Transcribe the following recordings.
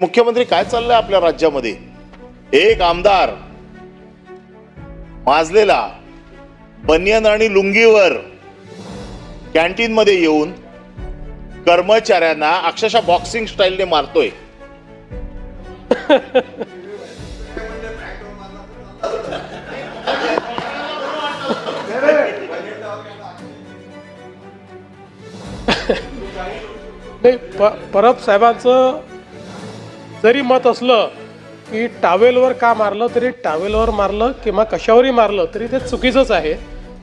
मुख्यमंत्री काय चाललंय आपल्या राज्यामध्ये? एक आमदार माजलेला बनियन आणि लुंगीवर कॅन्टीन मध्ये येऊन कर्मचाऱ्यांना अक्षरशः बॉक्सिंग स्टाईलने मारतोय. नाही प परब साहेबांचं जरी मत असलं की टावेलवर का मारलं तरी टावेलवर मारलं किंवा कशावरही मारलं तरी ते चुकीचंच आहे.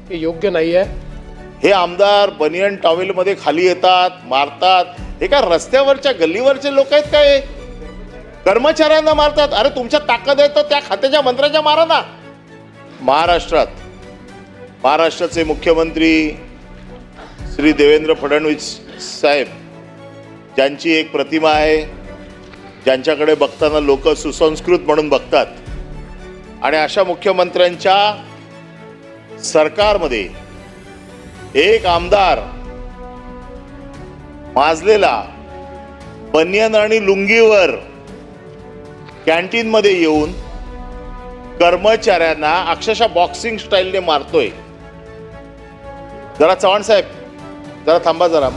ते योग्य नाही आहे हे आमदार बनियन टॉवेलमध्ये खाली येतात मारतात. हे काय रस्त्यावरच्या गल्लीवरचे लोक आहेत काय? कर्मचाऱ्यांना मारतात. अरे तुमच्या ताकद आहे तर त्या खात्याच्या मंत्र्याच्या मारा ना. महाराष्ट्रात महाराष्ट्राचे मुख्यमंत्री श्री देवेंद्र फडणवीस साहेब ज्यांची एक प्रतिमा आहे ज्यांच्याकडे बघताना लोक सुसंस्कृत म्हणून बघतात. आणि अशा मुख्यमंत्र्यांच्या सरकारमध्ये एक आमदार माजलेला बनियन आणि लुंगीवर कॅन्टीनमध्ये येऊन कर्मचाऱ्यांना अक्षरशः बॉक्सिंग स्टाईलने मारतोय. जरा चव्हाण साहेब जरा थांबा जरा.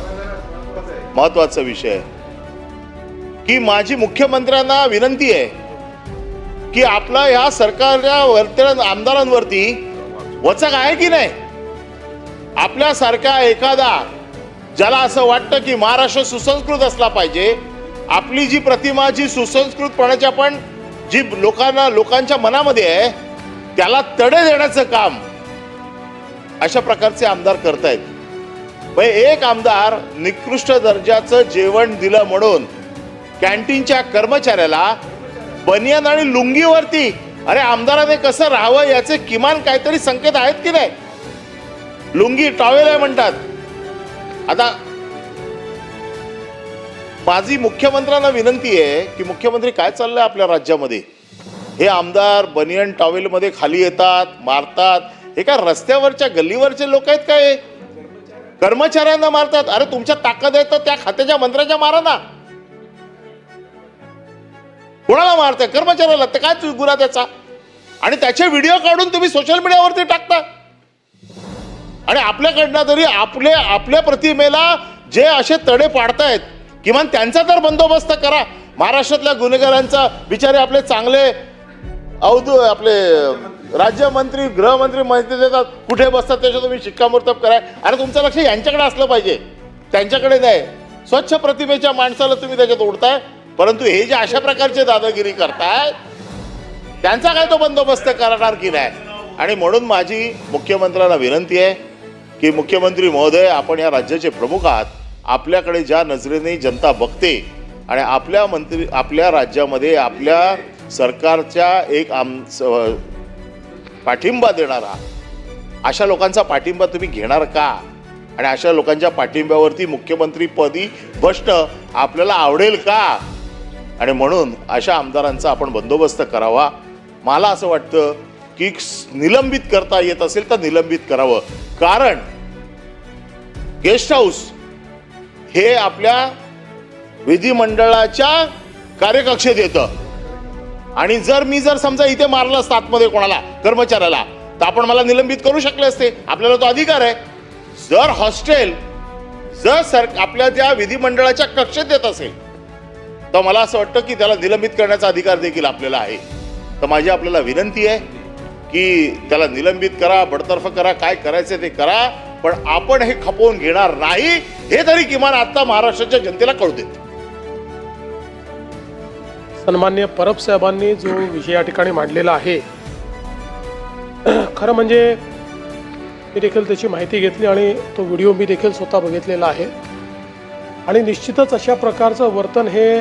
महत्त्वाचा विषय आहे. की माझी मुख्यमंत्र्यांना विनंती आहे की आपला ह्या सरकारच्या वर्तन आमदारांवरती वचक आहे की नाही? आपल्यासारखा एखादा ज्याला असं वाटतं की महाराष्ट्र सुसंस्कृत असला पाहिजे आपली जी प्रतिमा जी सुसंस्कृतपणाची पण जी लोकांना लोकांच्या मनामध्ये आहे त्याला तडे देण्याचं काम अशा प्रकारचे आमदार करतायत. मग एक आमदार निकृष्ट दर्जाचं जेवण दिलं म्हणून कॅन्टीनच्या कर्मचाऱ्याला बनियन आणि लुंगीवरती. अरे आमदाराने कसं राहावं याचे किमान काहीतरी संकेत आहेत की नाही? लुंगी टॉवेल आहे म्हणतात. आता माझी मुख्यमंत्र्यांना विनंती आहे की मुख्यमंत्री काय चाललंय आपल्या राज्यामध्ये? हे आमदार बनियन टॉवेलमध्ये खाली येतात मारतात. हे काय रस्त्यावरच्या गल्लीवरचे लोक आहेत काय? कर्मचाऱ्यांना मारतात. अरे तुमच्या ताकद आहे तर त्या खात्याच्या मंत्र्याच्या मारा ना. कोणाला मारताय? कर्मचाऱ्याला. तर काय गुरा त्याचा? आणि त्याचे व्हिडिओ काढून तुम्ही सोशल मीडियावरती टाकता. आणि आपल्याकडनं तरी आपले आपल्या प्रतिमेला जे असे तडे पाडतायत किमान त्यांचा तर बंदोबस्त करा. महाराष्ट्रातल्या गुन्हेगारांचा बिचारे आपले चांगले अवधू आपले राज्यमंत्री गृहमंत्री माहिती देतात. कुठे बसतात त्याच्या तुम्ही शिक्कामोर्तब करा अरे तुमचं लक्ष यांच्याकडे असलं पाहिजे. त्यांच्याकडे नाही. स्वच्छ प्रतिमेच्या माणसाला तुम्ही त्याच्यात ओढताय. परंतु हे जे अशा प्रकारचे दादागिरी करतायत त्यांचा काय तो बंदोबस्त करणार की नाही? आणि म्हणून माझी मुख्यमंत्र्यांना विनंती आहे की मुख्यमंत्री महोदय आपण या राज्याचे प्रमुख आहात. आपल्याकडे ज्या नजरेने जनता बघते आणि आपल्या मंत्री आपल्या राज्यामध्ये आपल्या सरकारच्या एक आम पाठिंबा देणारा अशा लोकांचा पाठिंबा तुम्ही घेणार का? आणि अशा लोकांच्या पाठिंब्यावरती मुख्यमंत्रीपदी बसणं आपल्याला आवडेल का? आणि म्हणून अशा आमदारांचा आपण बंदोबस्त करावा. मला असं वाटतं की निलंबित करता येत असेल तर निलंबित करावं. कारण गेस्ट हाऊस हे आपल्या विधिमंडळाच्या कार्यकक्षेत येतं. आणि जर मी जर समजा इथे मारलं असतं आतमध्ये कोणाला कर्मचाऱ्याला तर आपण मला निलंबित करू शकले असते. आपल्याला तो अधिकार आहे. जर हॉस्टेल जर सर आपल्या त्या विधिमंडळाच्या कक्षेत येत असेल तर मला असं वाटतं की त्याला निलंबित करण्याचा अधिकार देखील आपल्याला आहे. तर माझी आपल्याला विनंती आहे की त्याला निलंबित करा बडतर्फ करा काय करायचं ते करा पण आपण हे खपवून घेणार नाही हे तरी किमान आता महाराष्ट्राच्या जनतेला कळू देत. सन्मान्य परब साहेबांनी जो विषय या ठिकाणी मांडलेला आहे खरं म्हणजे मी देखील त्याची माहिती घेतली आणि तो व्हिडिओ मी देखील स्वतः बघितलेला आहे. आणि निश्चितच अशा प्रकारचं वर्तन हे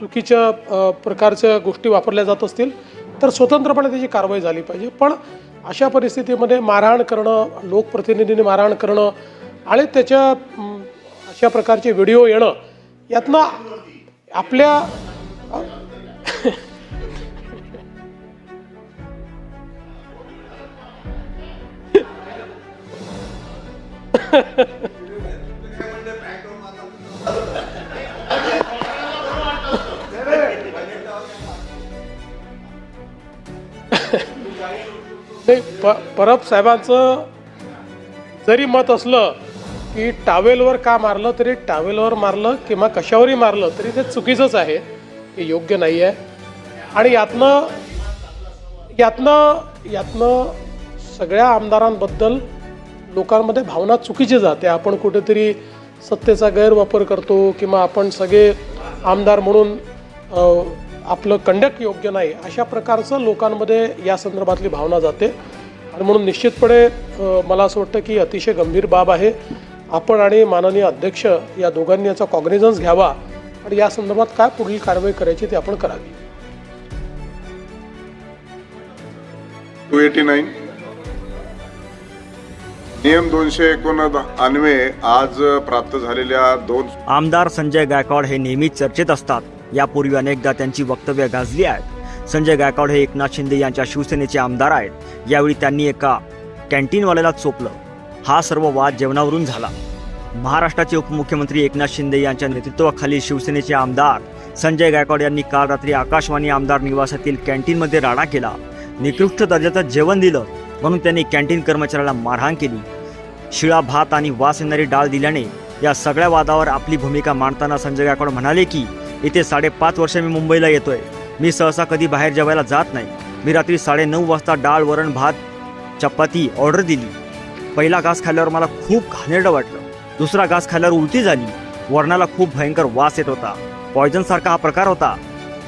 चुकीच्या प्रकारच्या गोष्टी वापरल्या जात असतील तर स्वतंत्रपणे त्याची कारवाई झाली पाहिजे. पण अशा परिस्थितीमध्ये मारहाण करणं लोकप्रतिनिधींनी मारहाण करणं आणि त्याच्या अशा प्रकारचे व्हिडिओ येणं यातनं आपल्या नाही प परब साहेबांचं जरी मत असलं की टावेलवर का मारलं तरी टावेलवर मारलं किंवा कशावरही मारलं तरी ते चुकीचंच आहे. हे योग्य नाही आहे. आणि यातनं यातनं यातनं सगळ्या आमदारांबद्दल लोकांमध्ये भावना चुकीची जाते. आपण कुठेतरी सत्तेचा गैरवापर करतो किंवा आपण सगळे आमदार म्हणून आपलं कंडक्ट योग्य नाही अशा प्रकारचं लोकांमध्ये या संदर्भातली भावना जाते. आणि म्हणून निश्चितपणे मला असं वाटतं की अतिशय गंभीर बाब आहे. आपण आणि माननीय अध्यक्ष या दोघांनी याचा कॉग्निझन्स घ्यावा आणि या संदर्भात काय पुढील कारवाई करायची ती आपण करावी. टू एटी नाईन नियम दोनशे एकोणनव्वद आज प्राप्त झालेल्या दोन आमदार संजय गायकवाड हे नेहमीच चर्चेत असतात. यापूर्वी अनेकदा त्यांची वक्तव्य गाजली आहेत. संजय गायकवाड हे एकनाथ शिंदे यांच्या शिवसेनेचे आमदार आहेत. यावेळी त्यांनी एका कॅन्टीनवाल्याला चोपलं. हा सर्व वाद जेवणावरून झाला. महाराष्ट्राचे उपमुख्यमंत्री एकनाथ शिंदे यांच्या नेतृत्वाखाली शिवसेनेचे आमदार संजय गायकवाड यांनी काल रात्री आकाशवाणी आमदार निवासातील कॅन्टीनमध्ये राडा केला. निकृष्ट दर्जाचं जेवण दिलं म्हणून त्यांनी कॅन्टीन कर्मचाऱ्याला मारहाण केली. शिळा भात आणि वास येणारी डाळ दिल्याने या सगळ्या वादावर आपली भूमिका मांडताना संजय गायकवाड म्हणाले की इथे साडेपाच वर्ष मी मुंबईला येतोय. मी सहसा कधी बाहेर जेवायला जात नाही. मी रात्री साडेनऊ वाजता डाळ वरण भात चपाती ऑर्डर दिली. पहिला घास खाल्ल्यावर मला खूप घाणेरडं वाटलं. दुसरा घास खाल्ल्यावर उलटी झाली. वरणाला खूप भयंकर वास येत होता. पॉयझन सारखा हा प्रकार होता.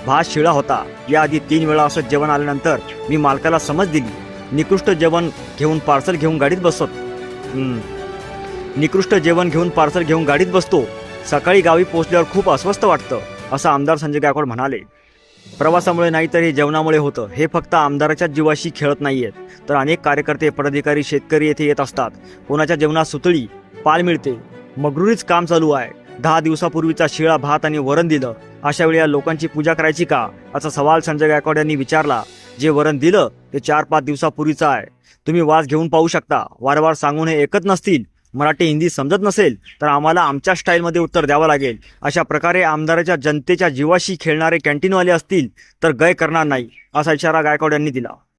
भात शिळा होता. याआधी तीन वेळा असं जेवण आल्यानंतर मी मालकाला समज दिली. निकृष्ट जेवण घेऊन पार्सल घेऊन गाडीत बसत. निकृष्ट जेवण घेऊन पार्सल घेऊन गाडीत बसतो. सकाळी गावी पोहोचल्यावर खूप अस्वस्थ वाटतं. असं आमदार संजय गायकवाड म्हणाले प्रवासामुळे नाही तर हे जेवणामुळे होतं. हे फक्त आमदाराच्या जीवाशी खेळत नाही आहेत तर अनेक कार्यकर्ते पदाधिकारी शेतकरी येथे येत असतात. कोणाच्या जेवणात सुतळी पाल मिळते. मगरुरीच काम चालू आहे. दहा दिवसापूर्वीचा शिळा भात आणि वरण दिलं. अशा वेळी या लोकांची पूजा करायची का? असा सवाल संजय गायकवाड यांनी विचारला. जे वरण दिलं ते चार पाच दिवसापूर्वीचं आहे. तुम्ही वास घेऊन पाहू शकता. वारंवार सांगून हे एकत नसतील. मराठी हिंदी समजत नसेल तर आम्हाला आमच्या स्टाईलमध्ये उत्तर द्यावं लागेल. अशा प्रकारे आमदाराच्या जनतेच्या जीवाशी खेळणारे कॅन्टीनवाले असतील तर गय करणार नाही असा इशारा गायकवाड यांनी दिला.